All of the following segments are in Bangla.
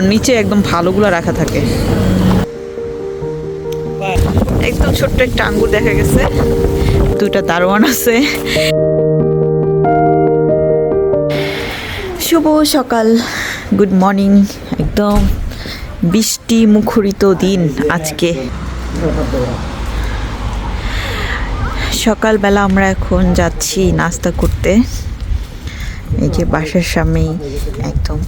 নিচে একদম ভালোগুলো রাখা থাকে। একদম ছোট্ট একটা আঙ্গুর দেখা গেছে। দুটা দারোয়ান আছে। শুভ সকাল। গুড মর্নিং একদম বৃষ্টি মুখরিত দিন আজকে। সকালবেলা আমরা এখন যাচ্ছি নাস্তা করতে। এই যে বাসার সামনেই একদম।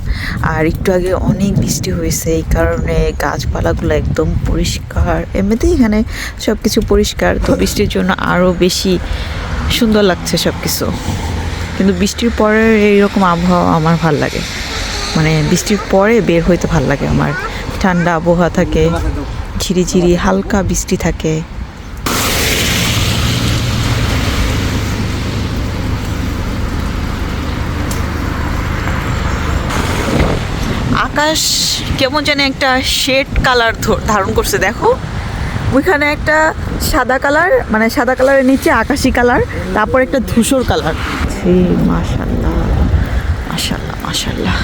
আর একটু আগে অনেক বৃষ্টি হয়েছে, এই কারণে গাছপালাগুলো একদম পরিষ্কার। এমনিতেই এখানে সব কিছু পরিষ্কার, তো বৃষ্টির জন্য আরও বেশি সুন্দর লাগছে সব কিছু কিন্তু বৃষ্টির পরে এইরকম আবহাওয়া আমার ভালো লাগে। মানে বৃষ্টির পরে বের হইতে ভালো লাগে আমার। ঠান্ডা আবহাওয়া থাকে, ঝিরিঝিরি, হালকা বৃষ্টি থাকে। আকাশ কেমন যেন একটা শেড কালার ধারণ করছে, দেখো। ওইখানে একটা সাদা কালার মানে সাদা কালারের নিচে আকাশি কালার, তারপর একটা ধূসর কালার। মাশাল্লাহ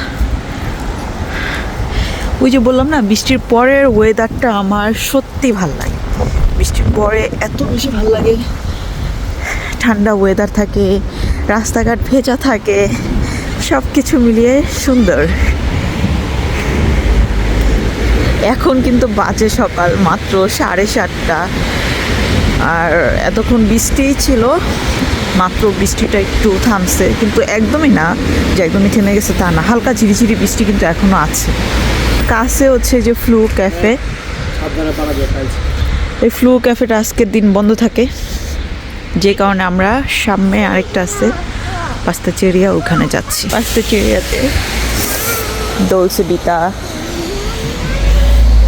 ওই যে বললাম না, বৃষ্টির পরের ওয়েদারটা আমার সত্যি ভালো লাগে। বৃষ্টির পরে এত বেশি ভালো লাগে। ঠান্ডা ওয়েদার থাকে, রাস্তাঘাট ভেজা থাকে সব কিছু মিলিয়ে সুন্দর। এখন কিন্তু বাজে সকাল মাত্র সাড়ে সাতটা। আর এতক্ষণ বৃষ্টিই ছিল মাত্র বৃষ্টিটা একটু থামছে কিন্তু একদমই না যে একদমই থেমে গেছে তা না হালকা ঝিরিঝিরি বৃষ্টি কিন্তু এখনও আছে। কাছে হচ্ছে যে ফ্লু ক্যাফে। এই ফ্লু ক্যাফেটা আজকের দিন বন্ধ থাকে যে কারণে আমরা সামনে আরেকটা আছে পাস্তা চেরিয়া ওখানে যাচ্ছি। পাস্তা চেরিয়াতে দোলসে বিতা।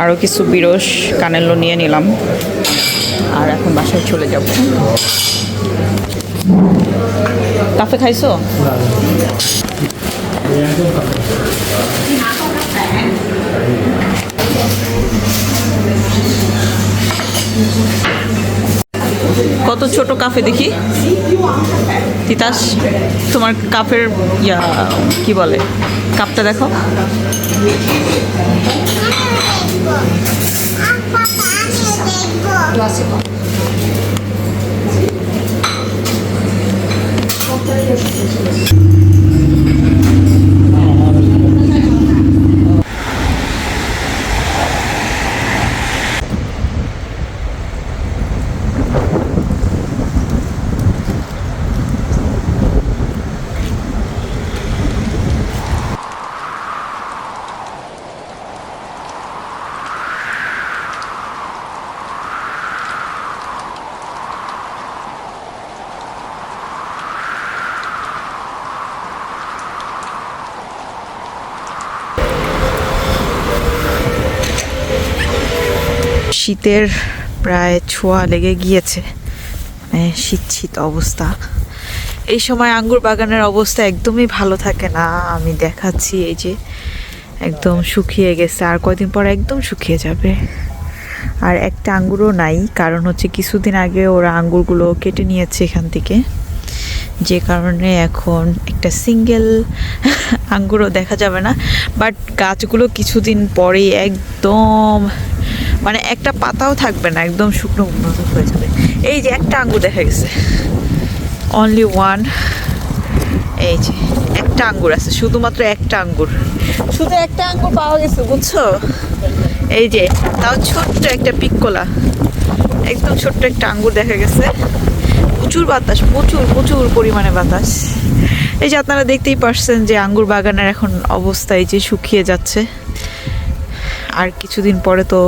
আরও কিছু বিরস কানেলো নিয়ে নিলাম। আর এখন বাসায় চলে যাব। কাফে খাইছো? কত ছোট কাফে দেখি? তিতাস, তোমার কাফের ইয়া, কি বলে? কাপটা দেখো। debbo. A papà ne debbo. La শীতের প্রায় ছোঁয়া লেগে গিয়েছে। মানে শীত শীত অবস্থা। এই সময় আঙ্গুর বাগানের অবস্থা একদমই ভালো থাকে না। আমি দেখাচ্ছি এই যে একদম শুকিয়ে গেছে। আর কয়দিন পর একদম শুকিয়ে যাবে। আর একটা আঙ্গুরও নাই। কারণ হচ্ছে কিছুদিন আগে ওরা আঙ্গুরগুলো কেটে নিয়েছে এখান থেকে। যে কারণে এখন একটা সিঙ্গেল আঙ্গুরও দেখা যাবে না। বাট গাছগুলো কিছুদিন পরেই একদম মানে একটা পাতাও থাকবে না, একদম শুকনো হয়ে যাবে। এই যে একটা আঙ্গুর দেখা গেছে। অনলি ওয়ান এই যে একটা আঙ্গুর আছে, শুধুমাত্র একটা আঙ্গুর। শুধু একটা আঙ্গুর পাওয়া গেছে, বুঝছ? এই যে তাও ছোট্ট একটা পিককোলা। একদম ছোট্ট একটা আঙ্গুর দেখা গেছে। প্রচুর বাতাস, প্রচুর প্রচুর পরিমাণে বাতাস। এই যে আপনারা দেখতেই পারছেন যে আঙ্গুর বাগানের এখন অবস্থা এই যে শুকিয়ে যাচ্ছে। আর কিছুদিন পরে তো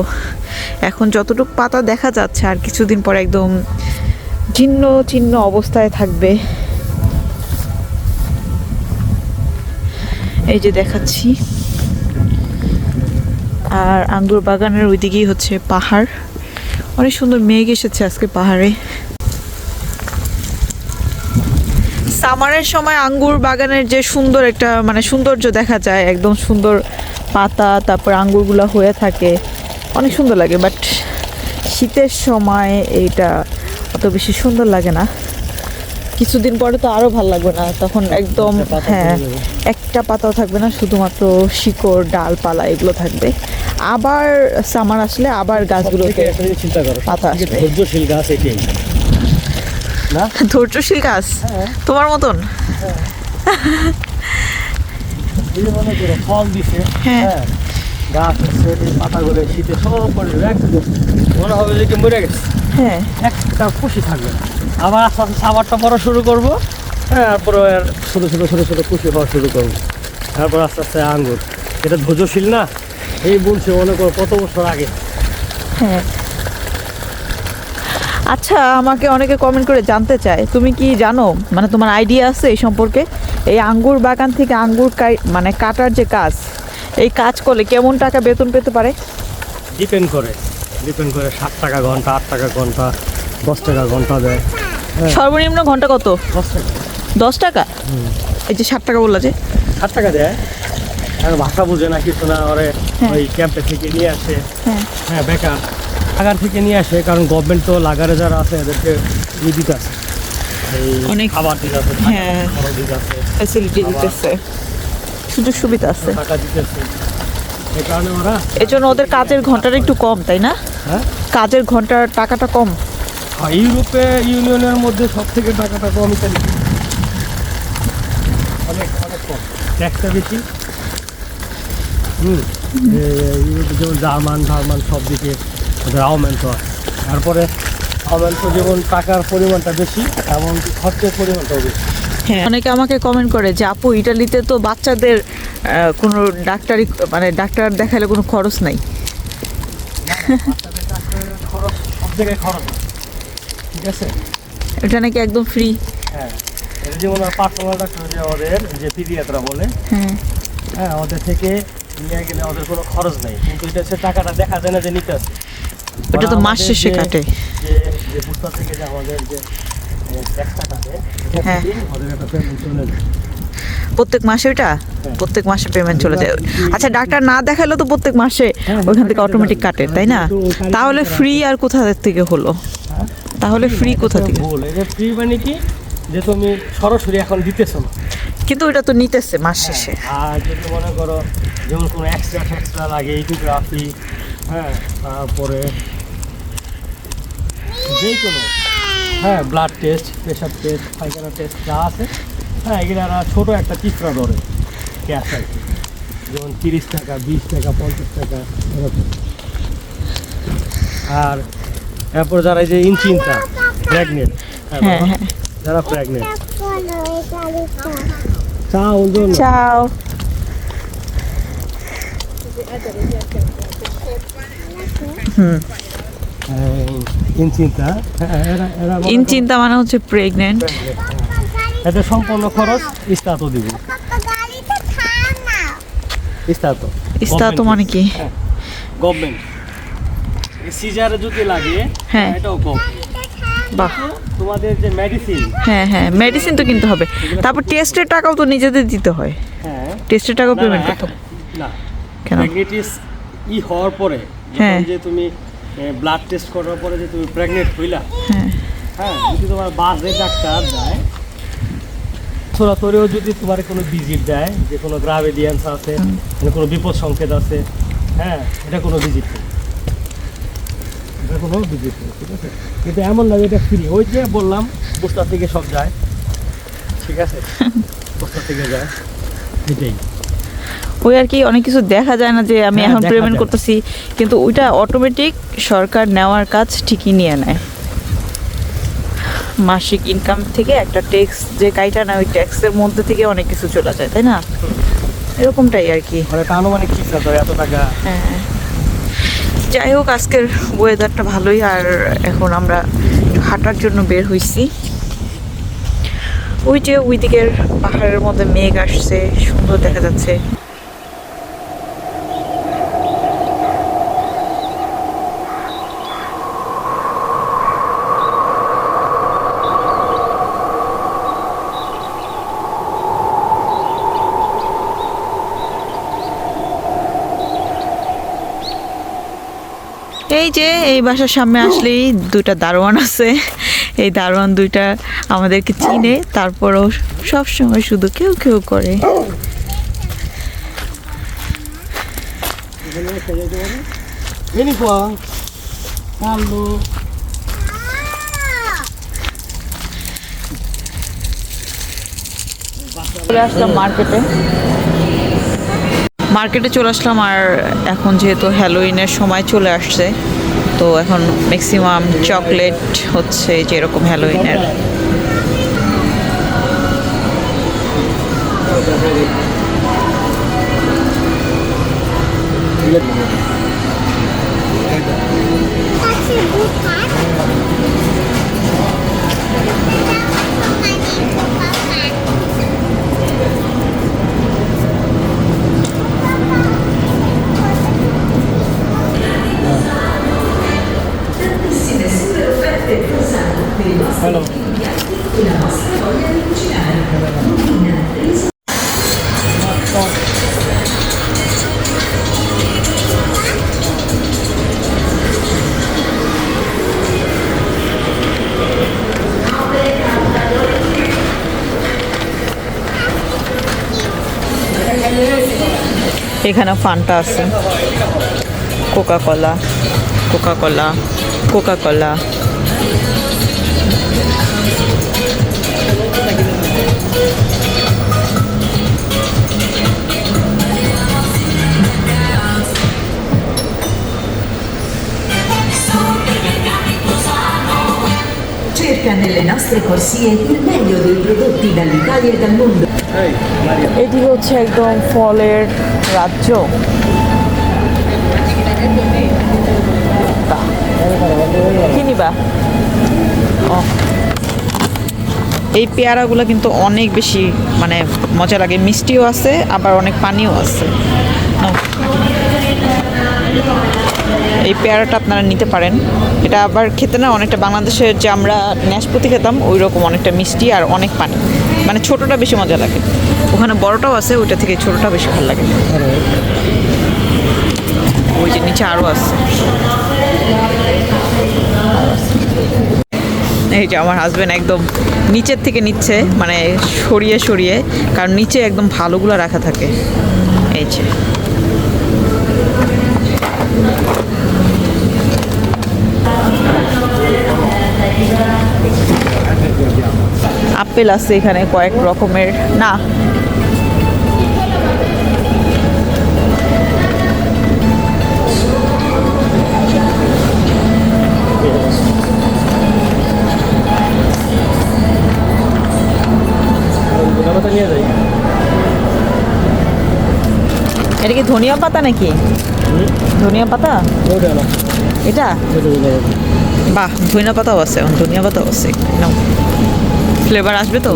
এখন যতটুকু পাতা দেখা যাচ্ছে, আর কিছুদিন পরে একদম ছিন্ন ছিন্ন অবস্থায় থাকবে। এই যে দেখাচ্ছি। আর আঙ্গুর বাগানের ওইদিকেই হচ্ছে পাহাড়। অনেক সুন্দর মেঘ এসেছে আজকে পাহাড়ে। সামারের সময় আঙ্গুর বাগানের যে সুন্দর একটা মানে সৌন্দর্য দেখা যায়, একদম সুন্দর পাতা তারপর আঙ্গুরগুলো হয়ে থাকে। অনেক সুন্দর লাগে বাট শীতের সময় এইটা অত বেশি সুন্দর লাগে না। কিছুদিন পরে তো আরও ভালো লাগবে না তখন একদম হ্যাঁ একটা পাতাও থাকবে না শুধুমাত্র শিকড় ডালপালা এগুলো থাকবে। আবার সামার আসলে আবার জিনিস চিন্তা করো পাতা আসবে। ধৈর্যশীল গাছ এটাই ধৈর্যশীল গাছ? হ্যাঁ। তোমার মতন? এই যে মনে করো ফল দিছে। হ্যাঁ। হ্যাঁ গাছ পাতাগুলো শীতে সব পড়ে একদম। মনে হবে যে কি মরে গেছে। হ্যাঁ। একটা খুশি থাকবে। আবার আস্তে আস্তে সাবারটা শুরু করব। হ্যাঁ তারপরে আর ছোটো ছোটো ছোটো ছোটো হওয়া শুরু করব। তারপর আস্তে আস্তে আঙ্গুর। এটা ধৈর্যশীল না? এই বলছে মনে করো কত বছর আগে। হ্যাঁ। আচ্ছা আমাকে অনেকে কমেন্ট করে জানতে চায় তুমি কি জানো? মানে তোমার আইডিয়া আছে এই সম্পর্কে? এই আঙ্গুর বাগান থেকে আঙ্গুর মানে কাটার যে কাজ এই কাজ করলে কেমন টাকা বেতন পেতে পারে? ডিপেন্ড করে। ডিপেন্ড করে ষাট টাকা ঘণ্টা আট টাকা ঘণ্টা দশ টাকা ঘণ্টা দেয়। হ্যাঁ। সর্বনিম্ন ঘণ্টা কত? দশ টাকা। দশ টাকা? এই যে ষাট টাকা বললা যে। ষাট টাকা দেয়। আর ভাষা বুঝে না কিছু না ওরে হ্যাঁ। ওই ক্যাম্পে থেকে নিয়ে আসে। হ্যাঁ। হ্যাঁ বেকার। লাগার থেকে নিয়ে আসে কারণ গভর্নমেন্ট তো লাগারে যারা আছে এদেরকে ই দিতে আছে। অনেক- খাবার দিতে আছে হ্যাঁ। ফ্যাসিলিটি দিতেছে। সুযোগ সুবিধা আছে। টাকা দিতেছে। এই কারণে ওরা এই জন্য ওদের কাজের ঘন্টাটা একটু কম তাই না? হ্যাঁ? কাজের ঘণ্টার টাকাটা কম। আর ইউরোপে ইউনিয়নের মধ্যে সব থেকে টাকাটা কম ইতালি। অনেক অনেক কম। ট্যাক্সটা বেশি। হুম যেমন জার্মান জার্মান সব দিকে ওদের আওমেন্ট আছে তারপরে আওমেন্ট যেমন টাকার পরিমাণটা বেশি এমনকি খরচের পরিমাণটাও বেশি। হ্যাঁ অনেকে আমাকে কমেন্ট করে যে আপু ইটালিতে তো বাচ্চাদের কোনো ডাক্তারি মানে ডাক্তার দেখালে কোনো খরচ নাই। খরচ সব জায়গায় খরচ ঠিক আছে এটা নাকি একদম ফ্রি হ্যাঁ এটা যেমন পার্সোনাল ডাক্তার যে ওদের যে পিডিয়াত্রা বলে হ্যাঁ। হ্যাঁ ওদের থেকে নিয়ে গেলে ওদের কোনো খরচ নেই। কিন্তু এটা হচ্ছে টাকাটা দেখা যায় না যে নিতে আসে। ওটা তো মাস শেষে কাটে। হ্যাঁ। প্রত্যেক মাসে ওটা? প্রত্যেক মাসে পেমেন্ট চলে যায়। আচ্ছা ডাক্তার না দেখালেও তো প্রত্যেক মাসে হ্যাঁ, ওইখান থেকে অটোমেটিক কাটে তাই না? তাহলে ফ্রি আর কোথা থেকে হলো? হ্যাঁ? তাহলে ফ্রি কোথা থেকে? ফ্রি মানে কি? যে তুমি সরাসরি এখন দিতেছো না। কিন্তু ওটা তো নিতেছে মাস শেষে। আর যদি মনে করো যেমন কোনো এক্সট্রা এক্সট্রা লাগে হ্যাঁ তারপরে যে কোনো হ্যাঁ ব্লাড টেস্ট প্রেশার টেস্ট পায়খানা টেস্ট যা আছে হ্যাঁ এগুলো এরা ছোটো একটা চিত্রা ধরে ক্যাশ আর কি। যেমন তিরিশ টাকা বিশ টাকা পঞ্চাশ টাকা এরকম। আর এরপর যারা এই যে ইনচিন্তা প্রেগনেন্ট হ্যাঁ হ্যাঁ যারা প্রেগনেন্ট চা ওজন। চাও। হুম। ইনচিন্তা হ্যাঁ এরা মনে ইন চিন্তা মানে হচ্ছে প্রেগনেন্ট হ্যাঁ। এতে সম্পূর্ণ খরচ ইস্তাত দিব। ইস্তাত ইস্তাতো মানে কি? গভর্নমেন্ট সিজারে যদি লাগে হ্যাঁ। এটাও কম। বাহ। তোমাদের যে মেডিসিন হ্যাঁ হ্যাঁ মেডিসিন তো কিনতে হবে। তারপর টেস্টের টাকাও তো নিজেদের দিতে হয়। হ্যাঁ। টেস্টের টাকাও পেমেন্ট করতে না। কেন? ই হওয়ার পরে হ্যাঁ। যে তুমি ব্লাড টেস্ট করার পরে যে তুমি প্রেগনেন্ট হইলা হ্যাঁ। হ্যাঁ যদি তোমার বাসে ডাক্তার দেয় তোরাতরেও যদি তোমার কোনো ভিজিট দেয় যে কোনো গ্রাভিডিয়ান্স আছে মানে কোনো বিপদ সংকেত আছে হ্যাঁ এটা কোনো ভিজিট নেই এটা কোনো ভিজিট নেই ঠিক আছে? কিন্তু এমন লাগে এটা ফ্রি ওই যে বললাম পোস্টা থেকে সব যায় ঠিক আছে? পোস্টা থেকে যায় এটাই। ওই আর কি অনেক কিছু দেখা যায় না যে আমি হ্যাঁ, এখন পেমেন্ট করতেছি। কিন্তু ওইটা অটোমেটিক সরকার নেওয়ার কাজ ঠিকই নিয়ে নেয়। মাসিক ইনকাম থেকে একটা ট্যাক্স যে কাইটা না ওই ট্যাক্সের মধ্যে থেকে অনেক কিছু চলে যায় তাই না? এরকমটাই আর কি। আনুমানিক এত টাকা। হ্যাঁ। যাই হোক আজকের ওয়েদারটা ভালোই আর এখন আমরা হাঁটার জন্য বের হইছি। ওই যে ওই দিকের পাহাড়ের মধ্যে মেঘ আসছে সুন্দর দেখা যাচ্ছে। এই যে, এই বাসার সামনে আসলেই দুইটা দারোয়ান আছে এই দারোয়ান দুইটা আমাদেরকে চিনে, তারপরও সবসময় শুধু কেউ কেউ করে. চলে আসলাম মার্কেটে মার্কেটে চলে আসলাম আর এখন যেহেতু হ্যালোইনের সময় চলে আসছে, তো এখন ম্যাক্সিমাম চকলেট হচ্ছে যেরকম হ্যালোইনের। Taksi এখানে ফান্টা আছে Coca Cola Coca Cola Coca Cola Cerca nelle nostre corsie il meglio dei prodotti dall'Italia e dal mondo. এটি হচ্ছে একদম ফলের রাজ্য। তা, কি নিবা? এই পেয়ারাগুলো কিন্তু অনেক বেশি মানে মজা লাগে। মিষ্টিও আছে আবার অনেক পানিও আছে। এই পেয়ারাটা আপনারা নিতে পারেন। এটা আবার খেতে না অনেকটা বাংলাদেশের যে আমরা ন্যাশপতি খেতাম ওই রকম অনেকটা মিষ্টি আর অনেক পানি। মানে ছোটটা বেশি মজা লাগে। ওখানে বড়টাও আছে, ওইটা থেকে ছোটটা বেশি ভালো লাগে। ওই যে নিচে আরও আছে। এই যে আমার হাজব্যান্ড একদম নিচের থেকে নিচ্ছে মানে সরিয়ে সরিয়ে, কারণ নিচে একদম ভালোগুলো রাখা থাকে। এই যে। আপেল আছে এখানে, কয়েক রকমের। না। এটা কি ধনিয়া পাতা নাকি? ধনিয়া পাতা? এটা? বাহ, ধনিয়া পাতাও আছে, ধনিয়া পাতাও আছে ফ্লেভার আসবে তো?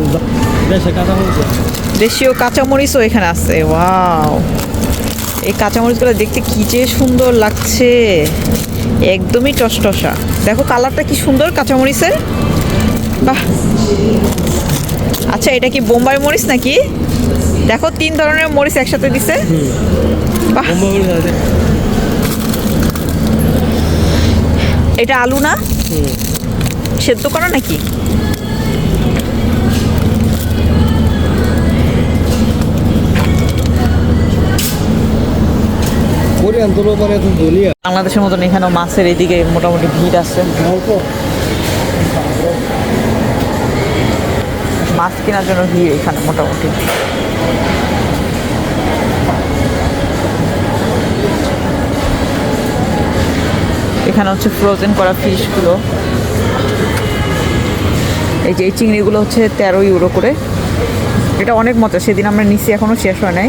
দেশীয় কাঁচামরিচও এখানে আছে ওয়াও। এই কাঁচামরিচগুলো দেখতে কি যে সুন্দর লাগছে। একদমই টসটসা। দেখো কালারটা কি সুন্দর কাঁচামরিচের। বাহ। আচ্ছা এটা কি বোম্বাই মরিচ নাকি? দেখো তিন ধরনের মরিচ একসাথে দিছে। বাহ। এটা আলু না? সেদ্ধ করা নাকি? বাংলাদেশের মতন এখানেও মাছের এইদিকে মোটামুটি ভিড় আছে। মাছ কেনার জন্য ভিড় এখানে মোটামুটি। এখানে হচ্ছে ফ্রোজেন করা ফিশগুলো এই যে এই চিংড়িগুলো হচ্ছে তেরো ইউরো করে। এটা অনেক মজা, সেদিন আমরা নিচে এখনও শেষ হয় নাই।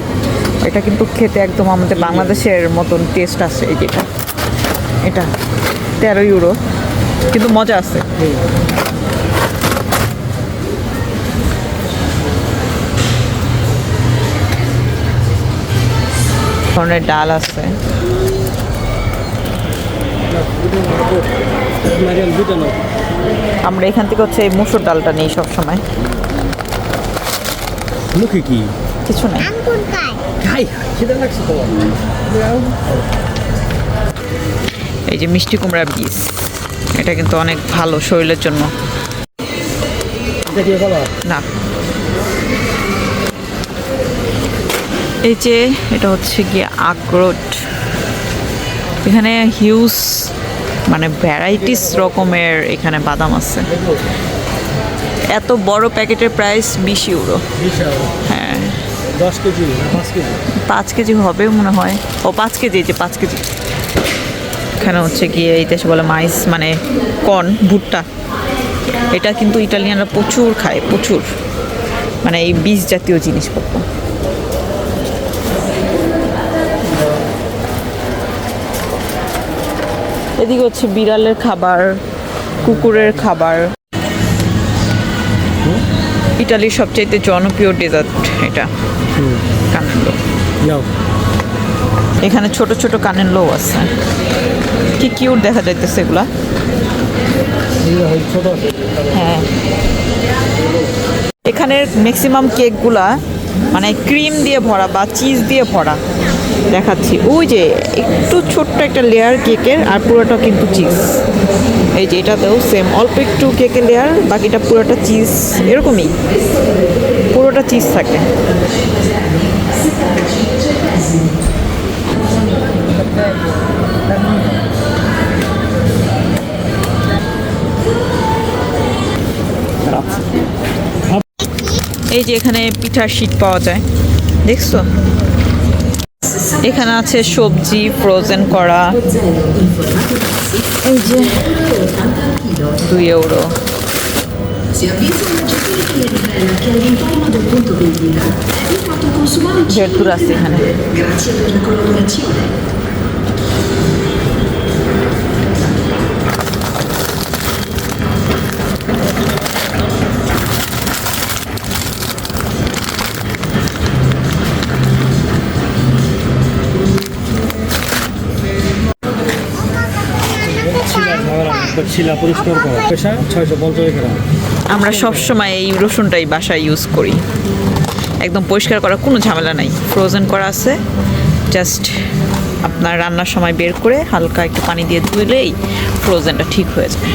এটা কিন্তু খেতে একদম আমাদের বাংলাদেশের মতন টেস্ট আছে এই যেটা। এটা তেরো ইউরো কিন্তু মজা আছে। ধরনের ডাল আছে। আমরা এখান থেকে হচ্ছে এই মুসুর ডালটা নিই সবসময়। মুখে কি? কিছু নেই। সেটা লাগছে তো। এই যে মিষ্টি কুমড়া বীজ এটা কিন্তু অনেক ভালো শরীরের জন্য। না। এই যে এটা হচ্ছে গিয়ে আখরোট এখানে হিউজ মানে ভ্যারাইটিস রকমের এখানে বাদাম আছে। এত বড় প্যাকেটের প্রাইস বিশ ইউরো। হ্যাঁ দশ কেজি পাঁচ কেজি? পাঁচ কেজি হবে মনে হয়। ও পাঁচ কেজি যে পাঁচ কেজি। এখানে হচ্ছে গিয়ে এই দেশে বলে মাইস মানে কর্ন, ভুট্টা। এটা কিন্তু ইটালিয়ানরা প্রচুর খায়, প্রচুর। মানে এই বীজ জাতীয় জিনিসপত্র। এদিকে হচ্ছে বিড়ালের খাবার, কুকুরের খাবার। ইটালির সবচাইতে জনপ্রিয় ডেজার্ট এটা। কানান্ডো যাও। এখানে ছোট ছোট কানের লো আছে। কি কিউট দেখা যাইতেছে এগুলা। হ্যাঁ এখানের ম্যাক্সিমাম কেকগুলা মানে ক্রিম দিয়ে ভরা বা চিজ দিয়ে ভরা। দেখাচ্ছি। ওই যে একটু ছোট্ট একটা লেয়ার কেকের আর পুরোটা কিন্তু চিজ। এই যে এটাতেও সেম অল্প একটু কেকের লেয়ার বাকিটা পুরোটা চিজ এরকমই। পুরোটা চিজ থাকে। এই যে এখানে পিঠার শীট পাওয়া যায়। দেখছ? এখানে আছে সবজি ফ্রোজেন করা। এই যে 2 euro. Si avvisa un aggettivo che rivela che all'interno del punto vendita è fatto consumare cibo Grazie per la collaborazione. শিলা পরিষ্কার করা। পয়সা ছয়শো পঞ্চাশ গ্রাম। আমরা সব সময় এই রসুনটাই বাসায় ইউজ করি। একদম পরিষ্কার করা, কোনো ঝামেলা নাই। ফ্রোজেন করা আছে। জাস্ট আপনার রান্নার সময় বের করে হালকা একটু পানি দিয়ে ধুলেই ফ্রোজেনটা ঠিক হয়ে যায়।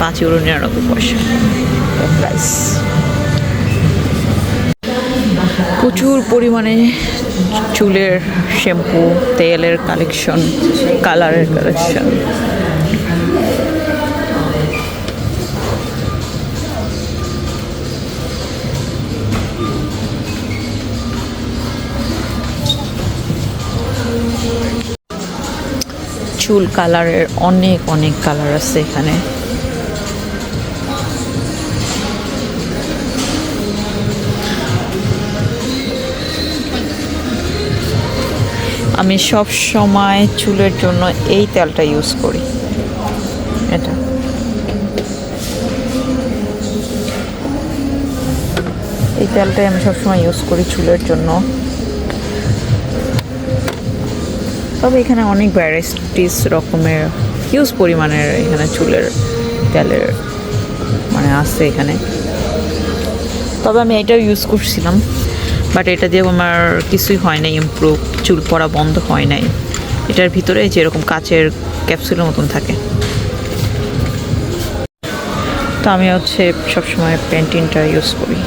পাঁচ ইউরো নিরানব্বই পয়সা। প্রাইস প্রচুর পরিমাণে চুলের শ্যাম্পু তেলের কালেকশন কালারের কালেকশন চুল কালারের অনেক অনেক কালার আছে এখানে। আমি সব সময় চুলের জন্য এই তেলটা ইউজ করি। এটা। এই তেলটাই আমি সবসময় ইউজ করি চুলের জন্য। তবে এখানে অনেক ভ্যারাইটিস রকমের হিউজ পরিমাণের এখানে চুলের, তেলের মানে আছে এখানে। তবে আমি এটাও ইউজ করছিলাম বাট এটা দিয়ে আমার কিছুই হয় নাই ইমপ্রুভ চুল পড়া বন্ধ হয় নাই। এটার ভিতরে যেরকম কাচের ক্যাপসুলের মতন থাকে। তো আমি হচ্ছে সবসময় পেন্টিনটা ইউজ করি।